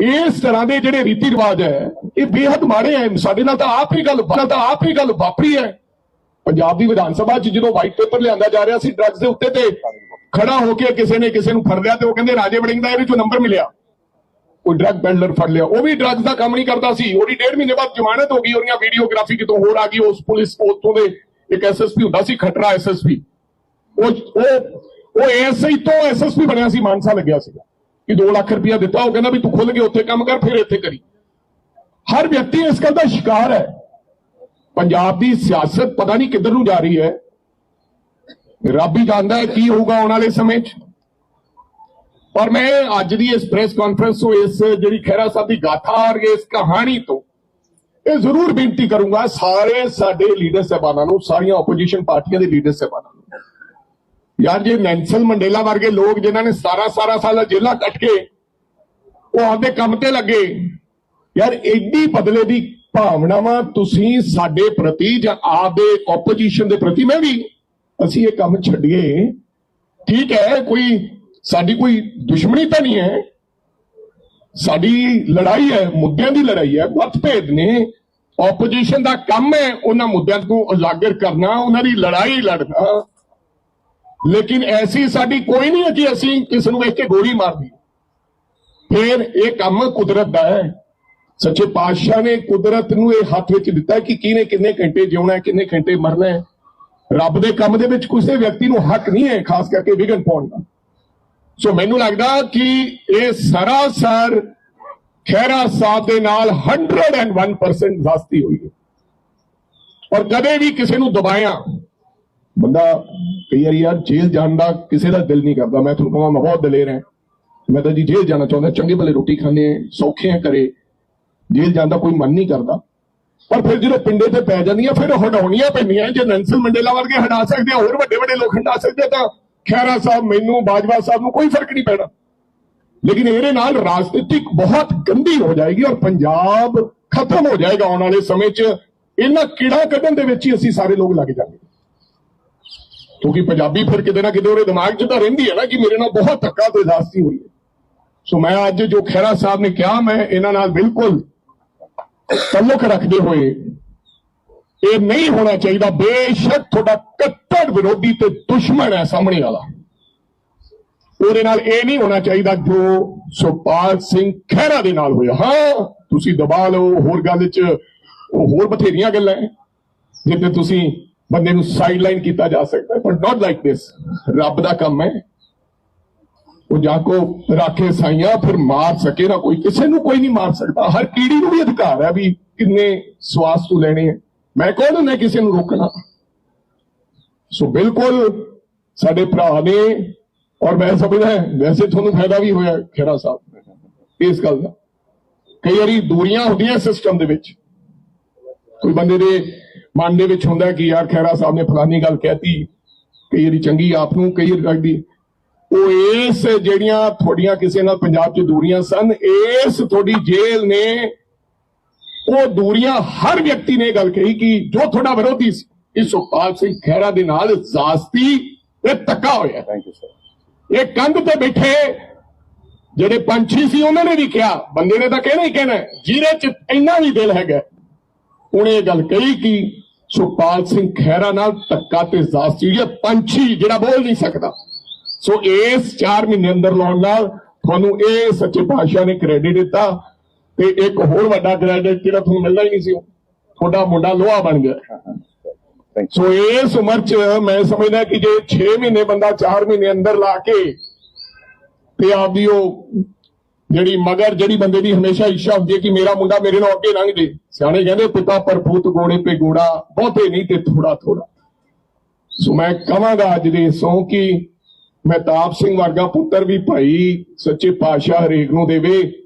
ਇਸ ਤਰ੍ਹਾਂ ਦੇ ਜਿਹੜੇ ਰੀਤੀ ਰਿਵਾਜ ਹੈ, ਇਹ ਬੇਹੱਦ ਮਾੜੇ ਹੈ। ਸਾਡੇ ਨਾਲ ਤਾਂ ਆਪ ਹੀ ਗੱਲ ਨਾਲ ਤਾਂ ਆਪ ਹੀ ਗੱਲ ਵਾਪਰੀ ਹੈ। ਪੰਜਾਬ ਦੀ ਵਿਧਾਨ ਸਭਾ 'ਚ ਜਦੋਂ ਵਾਈਟ ਪੇਪਰ ਲਿਆਂਦਾ ਜਾ ਰਿਹਾ ਸੀ ਡਰੱਗਸ ਦੇ ਉੱਤੇ ਤੇ ਖੜਾ ਹੋ ਕੇ ਕਿਸੇ ਨੇ ਕਿਸੇ ਨੂੰ ਫੜ ਲਿਆ ਤੇ ਉਹ ਕਹਿੰਦੇ ਰਾਜੇ ਵੜਿੰਗ ਦਾ ਇਹਦੇ ਚੋਂ ਨੰਬਰ ਮਿਲਿਆ। ਕੋਈ ਡਰੱਗ ਪੈਡਲਰ ਫੜ ਲਿਆ। ਉਹ ਵੀ ਡਰੱਗਸ ਦਾ ਕੰਮ ਨਹੀਂ ਕਰਦਾ ਸੀ। ਉਹਦੀ ਡੇਢ ਮਹੀਨੇ ਬਾਅਦ ਜ਼ਮਾਨਤ ਹੋ ਗਈ ਉਹਦੀਆਂ ਵੀਡੀਓਗ੍ਰਾਫੀ ਕਿਤੋਂ ਹੋਰ ਆ ਗਈ। ਉਸ ਪੁਲਿਸ ਉੱਥੋਂ ਦੇ ਇੱਕ ਐਸਐਸਪੀ ਹੁੰਦਾ ਸੀ, ਖਟਰਾ ਐਸਐਸਪੀ ਉਹ ਉਹ ਉਹ ਐਸਆਈ ਤੋਂ ਐਸਐਸਪੀ ਬਣਿਆ ਸੀ, ਮਾਨਸਾ ਲੱਗਿਆ ਸੀਗਾ। ਕਿ 2 ਲੱਖ ਰੁਪਇਆ ਦਿੱਤਾ, ਉਹ ਕਹਿੰਦਾ ਵੀ ਤੂੰ ਖੁੱਲ ਕੇ ਉੱਥੇ ਕੰਮ ਕਰ, ਫਿਰ ਇੱਥੇ ਕਰੀ। ਹਰ ਵਿਅਕਤੀ ਇਸ ਗੱਲ ਦਾ ਸ਼ਿਕਾਰ ਹੈ। ਪੰਜਾਬ ਦੀ ਸਿਆਸਤ ਪਤਾ ਨਹੀਂ ਕਿੱਧਰ ਨੂੰ ਜਾ ਰਹੀ ਹੈ। ਰੱਬ ਹੀ ਜਾਣਦਾ ਹੈ ਕੀ ਹੋਊਗਾ ਆਉਣ ਵਾਲੇ ਸਮੇਂ 'ਚ। ਪਰ ਮੈਂ ਅੱਜ ਦੀ ਇਸ ਪ੍ਰੈਸ ਕਾਨਫਰੰਸ ਤੋਂ, ਇਸ ਜਿਹੜੀ ਖਹਿਰਾ ਸਾਹਿਬ ਦੀ ਗਾਥਾ ਔਰ ਇਸ ਕਹਾਣੀ ਤੋਂ, ਇਹ ਜ਼ਰੂਰ ਬੇਨਤੀ ਕਰੂੰਗਾ, ਸਾਰੇ ਸਾਡੇ ਲੀਡਰ ਸਾਹਿਬਾਨਾਂ ਨੂੰ, ਸਾਰੀਆਂ ਆਪੋਜੀਸ਼ਨ ਪਾਰਟੀਆਂ ਦੇ ਲੀਡਰ ਸਾਹਿਬਾਨਾਂ ਯਾਰ ਜੇ ਨੈਂਸਲ ਮੰਡੇਲਾ ਵਰਗੇ ਲੋਕ ਜਿਨ੍ਹਾਂ ਨੇ 17 17 ਸਾਲ ਜੇਲ੍ਹਾਂ ਕੱਟ ਕੇ ਉਹ ਆਪਦੇ ਕੰਮ ਤੇ ਲੱਗੇ, ਯਾਰ ਐਡੀ ਬਦਲੇ ਦੀ ਭਾਵਨਾਵਾਂ ਤੁਸੀਂ ਸਾਡੇ ਪ੍ਰਤੀ ਜਾਂ ਆਪਦੇ ਆਪੋਜੀਸ਼ਨ ਦੇ ਪ੍ਰਤੀ, ਮੈਂ ਵੀ ਅਸੀਂ ਇਹ ਕੰਮ ਛੱਡੀਏ। ਠੀਕ ਹੈ, ਕੋਈ ਸਾਡੀ ਕੋਈ ਦੁਸ਼ਮਣੀ ਤਾਂ ਨਹੀਂ ਹੈ। ਸਾਡੀ ਲੜਾਈ ਹੈ, ਮੁੱਦਿਆਂ ਦੀ ਲੜਾਈ ਹੈ ਮਤਭੇਦ ਨੇ। ਆਪੋਜੀਸ਼ਨ ਦਾ ਕੰਮ ਹੈ ਉਹਨਾਂ ਮੁੱਦਿਆਂ ਨੂੰ ਉਜਾਗਰ ਕਰਨਾ, ਉਹਨਾਂ ਦੀ ਲੜਾਈ ਲੜਨਾ। ਲੇਕਿਨ ਐਸੀ ਸਾਡੀ ਕੋਈ ਨਹੀਂ ਹੈ ਕਿ ਅਸੀਂ ਕਿਸ ਨੂੰ ਵੇਖ ਕੇ ਗੋਲੀ ਮਾਰ ਦਈਏ। ਫਿਰ ਇਹ ਕੰਮ ਕੁਦਰਤ ਦਾ ਹੈ। ਸੱਚੇ ਪਾਤਸ਼ਾਹ ਨੇ ਕੁਦਰਤ ਨੂੰ ਇਹ ਹੱਥ ਵਿੱਚ ਦਿੱਤਾ ਕਿ ਕਿਹਨੇ ਕਿੰਨੇ ਘੰਟੇ ਜਿਉਣਾ ਹੈ, ਕਿੰਨੇ ਘੰਟੇ ਮਰਨਾ ਹੈ। ਰੱਬ ਦੇ ਕੰਮ ਦੇ ਵਿੱਚ ਕਿਸੇ ਵਿਅਕਤੀ ਨੂੰ ਹੱਕ ਨਹੀਂ ਹੈ, ਖਾਸ ਕਰਕੇ ਵਿਗਨ ਪਾਉਣ ਦਾ। ਸੋ ਮੈਨੂੰ ਲੱਗਦਾ ਕਿ ਇਹ ਸਰਾਸਰ ਖਹਿਰਾ ਸਾਹਿਬ ਦੇ ਨਾਲ 101% ਜ਼ਾਸਤੀ ਹੋਈ ਹੈ। ਔਰ ਕਦੇ ਵੀ ਕਿਸੇ ਨੂੰ ਦਬਾਇਆ, ਬੰਦਾ ਕਈ ਵਾਰੀ ਯਾਰ ਜੇਲ੍ਹ ਜਾਣ ਦਾ ਕਿਸੇ ਦਾ ਦਿਲ ਨਹੀਂ ਕਰਦਾ। ਮੈਂ ਤੁਹਾਨੂੰ ਕਹਾਂ ਮੈਂ ਬਹੁਤ ਦਲੇਰ ਹਾਂ। ਮੈਂ ਤਾਂ ਜੀ ਜੇਲ੍ਹ ਜਾਣਾ ਚਾਹੁੰਦਾ, ਚੰਗੇ ਭਲੇ ਰੋਟੀ ਖਾਣੇ ਸੌਖੇ ਆ ਕਰੇ ਜੇਲ੍ਹ ਜਾਣ ਦਾ ਕੋਈ ਮਨ ਨਹੀਂ ਕਰਦਾ। ਪਰ ਫਿਰ ਜਦੋਂ ਪਿੰਡੇ ਤੇ ਪੈ ਜਾਂਦੀਆਂ, ਫਿਰ ਹਟਾਉਣੀਆਂ ਪੈਂਦੀਆਂ। ਜੇ ਨੈਂਸਲ ਮੰਡੇਲਾ ਵਰਗੇ ਹਟਾ ਸਕਦੇ ਆ, ਹੋਰ ਵੱਡੇ ਵੱਡੇ ਲੋਕ ਹਟਾ ਸਕਦੇ ਤਾਂ ਖੈਰਾ ਸਾਹਿਬ, ਮੈਨੂੰ, ਬਾਜਵਾ ਸਾਹਿਬ ਨੂੰ ਕੋਈ ਫ਼ਰਕ ਨਹੀਂ ਪੈਣਾ। ਲੇਕਿਨ ਇਹਦੇ ਨਾਲ ਰਾਜਨੀਤਿਕ ਬਹੁਤ ਗੰਦੀ ਹੋ ਜਾਏਗੀ ਔਰ ਪੰਜਾਬ ਖਤਮ ਹੋ ਜਾਏਗਾ ਆਉਣ ਵਾਲੇ ਸਮੇਂ 'ਚ। ਇਹਨਾਂ ਕੀੜਾ ਕੱਢਣ ਦੇ ਵਿੱਚ ਹੀ ਅਸੀਂ ਸਾਰੇ ਲੋਕ ਲੱਗ ਜਾਵਾਂਗੇ ਕਿਉਂਕਿ ਪੰਜਾਬੀ ਫਿਰ ਕਿਤੇ ਨਾ ਕਿਤੇ ਉਹਦੇ ਦਿਮਾਗ 'ਚ ਤਾਂ ਰਹਿੰਦੀ ਹੈ ਨਾ ਕਿ ਮੇਰੇ ਨਾਲ ਬਹੁਤ ਧੱਕਾ ਤੇ ਜ਼ਾਸਤੀ ਹੋਈ ਹੈ। ਸੋ ਮੈਂ ਅੱਜ ਜੋ ਖੈਰਾ ਸਾਹਿਬ ਨੇ ਕਿਹਾ, ਮੈਂ ਇਹਨਾਂ ਨਾਲ ਬਿਲਕੁਲ ਤਾਲੁਕ ਰੱਖਦੇ ਹੋਏ ਇਹ ਨਹੀਂ ਹੋਣਾ ਚਾਹੀਦਾ। ਬੇਸ਼ੱਕ ਤੁਹਾਡਾ ਕੱਟੜ ਵਿਰੋਧੀ ਤੇ ਦੁਸ਼ਮਣ ਹੈ ਸਾਹਮਣੇ ਵਾਲਾ। ਉਹਦੇ ਨਾਲ ਇਹ ਨਹੀਂ ਹੋਣਾ ਚਾਹੀਦਾ ਜੋ ਸੁਪਾਲ ਸਿੰਘ ਖਹਿਰਾ ਦੇ ਨਾਲ ਹੋਇਆ। ਹਾਂ, ਤੁਸੀਂ ਦਬਾ ਲਓ ਹੋਰ ਗੱਲ 'ਚ। ਉਹ ਹੋਰ ਬਥੇਰੀਆਂ ਗੱਲਾਂ ਹੈ। ਜਿੱਤੇ ਤੁਸੀਂ ਬੰਦੇ ਨੂੰ ਸਾਈਡਲਾਈਨ ਕੀਤਾ ਜਾ ਸਕਦਾ ਪਰ ਨਾਟ ਲਾਈਕ ਦਿਸ ਰੱਬ ਦਾ ਕੰਮ ਹੈ। ਉਹ ਜਾ ਕੋ ਰਾਖੇ ਸਾਈਆਂ, ਫਿਰ ਮਾਰ ਸਕੇ ਨਾ ਕੋਈ। ਕਿਸੇ ਨੂੰ ਕੋਈ ਨਹੀਂ ਮਾਰ ਸਕਦਾ। ਹਰ ਕੀੜੀ ਨੂੰ ਵੀ ਅਧਿਕਾਰ ਹੈ ਵੀ ਕਿੰਨੇ ਸਵਾਸ ਤੂੰ ਲੈਣੇ ਹੈ। ਮੈਂ ਕੌਣ ਨੇ ਕਿਸੇ ਨੂੰ ਰੋਕਣਾ। ਸੋ ਬਿਲਕੁਲ ਸਾਡੇ ਭਰਾ ਨੇ, ਔਰ ਮੈਂ ਸਮਝਦਾ ਵੈਸੇ ਤੁਹਾਨੂੰ ਫਾਇਦਾ ਵੀ ਹੋਇਆ ਖੇਰਾ ਸਾਹਿਬ ਇਸ ਗੱਲ ਦਾ। ਕਈ ਵਾਰੀ ਦੂਰੀਆਂ ਹੁੰਦੀਆਂ ਸਿਸਟਮ ਦੇ ਵਿੱਚ। ਕੋਈ ਬੰਦੇ ਦੇ ਮਨ ਦੇ ਵਿੱਚ ਹੁੰਦਾ ਕਿ ਯਾਰ ਖੈਰਾ ਸਾਹਿਬ ਨੇ ਫਲਾਨੀ ਗੱਲ ਕਹਿਤੀ ਕਈ ਵਾਰੀ ਚੰਗੀ ਆਪ ਨੂੰ ਕਈ ਵਾਰੀ ਲੱਗਦੀ ਉਹ ਇਸ ਜਿਹੜੀਆਂ ਤੁਹਾਡੀਆਂ ਕਿਸੇ ਨਾਲ ਪੰਜਾਬ 'ਚ ਦੂਰੀਆਂ ਸਨ ਇਸ ਤੁਹਾਡੀ ਜੇਲ੍ਹ ਨੇ ਉਹ ਦੂਰੀਆਂ ਹਰ ਵਿਅਕਤੀ ਨੇ ਗੱਲ ਕਹੀ ਕਿ ਜੋ ਤੁਹਾਡਾ ਵਿਰੋਧੀ ਸੀ ਇਸ ਸੁਖਪਾਲ ਸਿੰਘ ਖਹਿਰਾ ਦੇ ਨਾਲ ਜ਼ਾਸਤੀ ਇਹ ਤੱਕਾ ਹੋਇਆ। ਥੈਂਕ ਯੂ ਸਰ ਇਹ ਕੰਧ ਤੇ ਬੈਠੇ ਜਿਹੜੇ ਪੰਛੀ ਸੀ ਉਹਨਾਂ ਨੇ ਵੀ ਕਿਹਾ ਬੰਦੇ ਨੇ ਤਾਂ ਕਹਿਣਾ ਹੀ ਕਹਿਣਾ ਜਿਹਦੇ ਚ ਇੰਨਾ ਵੀ ਦਿਲ ਹੈਗਾ। ਉਹਨੇ ਇਹ ਗੱਲ ਕਹੀ ਕਿ ਸੁਖਪਾਲ ਸਿੰਘ ਖਹਿਰਾ ਨਾਲ ਧੱਕਾ ਤੇ ਜ਼ਾਸਤੀ ਇਹ ਪੰਛੀ ਜਿਹੜਾ ਬੋਲ ਨਹੀਂ ਸਕਦਾ। ਸੋ ਇਸ 4 ਮਹੀਨੇ ਅੰਦਰ ਲਾਉਣ ਨਾਲ ਤੁਹਾਨੂੰ ਇਹ ਸੱਚੇ ਪਾਤਸ਼ਾਹ ਨੇ ਕ੍ਰੈਡਿਟ ਦਿੱਤਾ ਤੇ ਇੱਕ ਹੋਰ ਵੱਡਾ ਕ੍ਰੈਡਿਟ ਜਿਹੜਾ ਤੁਹਾਨੂੰ ਮਿਲਦਾ ਹੀ ਨਹੀਂ ਸੀ ਤੁਹਾਡਾ ਮੁੰਡਾ ਲੋਹਾ ਬਣ ਗਿਆ। ਸੋ ਇਸ ਉਮਰ 'ਚ ਮੈਂ ਸਮਝਦਾ ਕਿ ਜੇ 6 ਮਹੀਨੇ ਬੰਦਾ 4 ਮਹੀਨੇ ਅੰਦਰ ਲਾ ਕੇ ਤੇ ਆਪਦੀ ਉਹ ਜਿਹੜੀ ਮਗਰ ਜਿਹੜੀ ਬੰਦੇ ਦੀ ਹਮੇਸ਼ਾ ਇੱਛਾ ਹੁੰਦੀ ਹੈ ਕਿ ਮੇਰਾ ਮੁੰਡਾ ਮੇਰੇ ਨਾਲ ਅੱਗੇ ਲੰਘ ਜੇ। ਸਿਆਣੇ ਕਹਿੰਦੇ, ਪਿਤਾ ਪਰਪੂਤ ਗੋੜੇ ਪੇ ਗੋੜਾ, ਬਹੁਤੇ ਨਹੀਂ ਤੇ ਥੋੜਾ ਥੋੜਾ। ਸੋ ਮੈਂ ਕਹਾਂਗਾ ਅੱਜ ਦੇ ਸੋ ਕਿ ਮਹਿਤਾਬ ਸਿੰਘ ਵਰਗਾ ਪੁੱਤਰ ਵੀ ਭਾਈ ਸੱਚੇ ਪਾਤਸ਼ਾਹ ਹਰੇਕ ਨੂੰ ਦੇਵੇ।